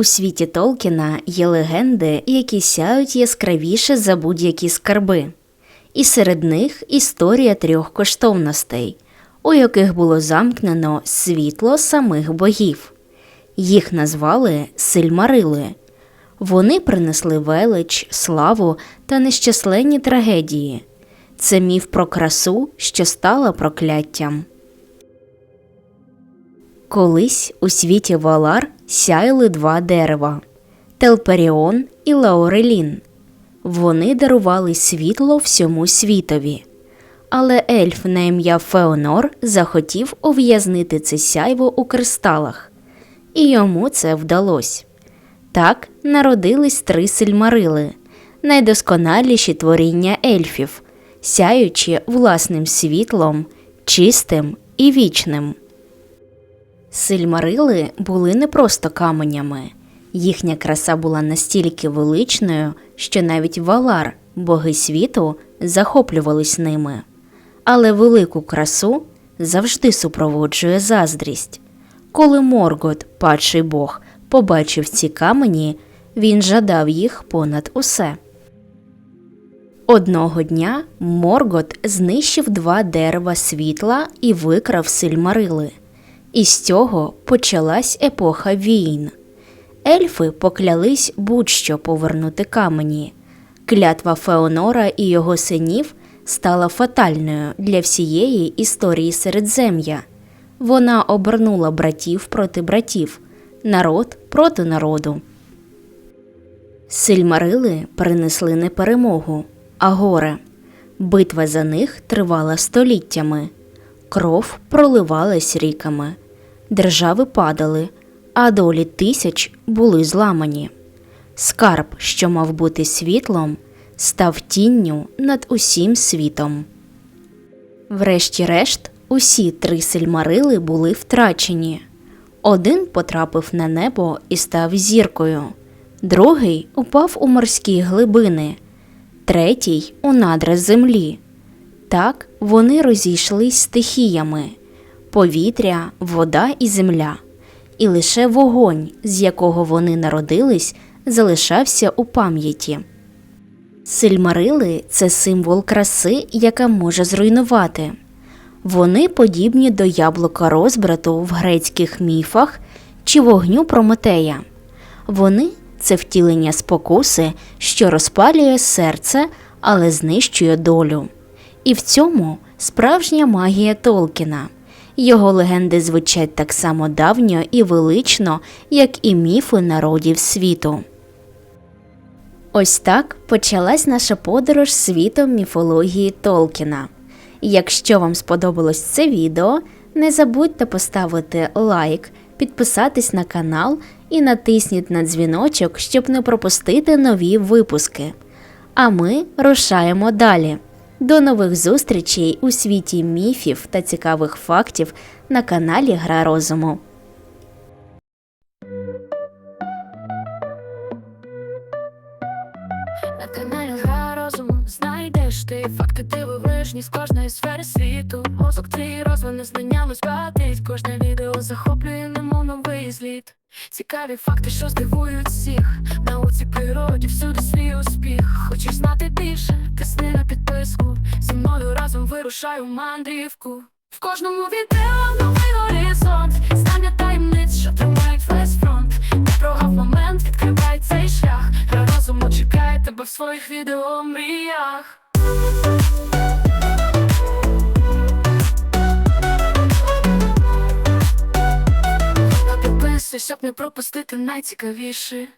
У світі Толкіна є легенди, які сяють яскравіше за будь-які скарби. І серед них історія трьох коштовностей, у яких було замкнено світло самих богів. Їх назвали Сильмарили. Вони принесли велич, славу та нещасленні трагедії. Це міф про красу, що стала прокляттям. Колись у світі Валар сяяли два дерева Телперіон і Лаурелін. Вони дарували світло всьому світові. Але ельф на ім'я Феонор захотів ув'язнити це сяйво у кристалах, і йому це вдалося. Так народились три сильмарили, найдосконаліші творіння ельфів, сяючи власним світлом, чистим і вічним. Сильмарили були не просто каменями. Їхня краса була настільки величною, що навіть Валар, боги світу, захоплювались ними. Але велику красу завжди супроводжує заздрість. Коли Моргот, падший бог, побачив ці камені, він жадав їх понад усе. Одного дня Моргот знищив два дерева світла і викрав сильмарили. І з цього почалась епоха війн. Ельфи поклялись будь-що повернути камені. Клятва Феонора і його синів стала фатальною для всієї історії Середзем'я. Вона обернула братів проти братів, народ проти народу. Сильмарили принесли не перемогу, а горе. Битва за них тривала століттями. Кров проливалась ріками, держави падали, а долі тисяч були зламані. Скарб, що мав бути світлом, став тінню над усім світом. Врешті-решт, усі три сильмарили були втрачені. Один потрапив на небо і став зіркою, другий упав у морські глибини, третій у надра землі. Так вони розійшлись стихіями повітря, вода і земля, і лише вогонь, з якого вони народились, залишався у пам'яті. Сильмарили це символ краси, яка може зруйнувати. Вони подібні до яблука розбрату в грецьких міфах чи вогню Прометея. Вони це втілення спокуси, що розпалює серце, але знищує долю. І в цьому справжня магія Толкіна. Його легенди звучать так само давньо і велично, як і міфи народів світу. Ось так почалась наша подорож світом міфології Толкіна. Якщо вам сподобалось це відео, не забудьте поставити лайк, підписатись на канал і натисніть на дзвіночок, щоб не пропустити нові випуски. А ми рушаємо далі. До нових зустрічей у світі міфів та цікавих фактів на каналі Гра розуму. На каналі Гра розуму знайдеш ти факти дивовижні з кожної сфери світу. Мозок твій розвине знання розбатить. Кожне відео захоплює немов новий зліт. Цікаві факти, що здивують всіх. Разом вирушай мандрівку. В кожному відео новий горизонт. Знання таємниць, що тримають весь фронт. Ти прогав момент, відкривай цей шлях. Гра розуму чекає тебе в своїх відео мріях. Підписуй, щоб не пропустити найцікавіше.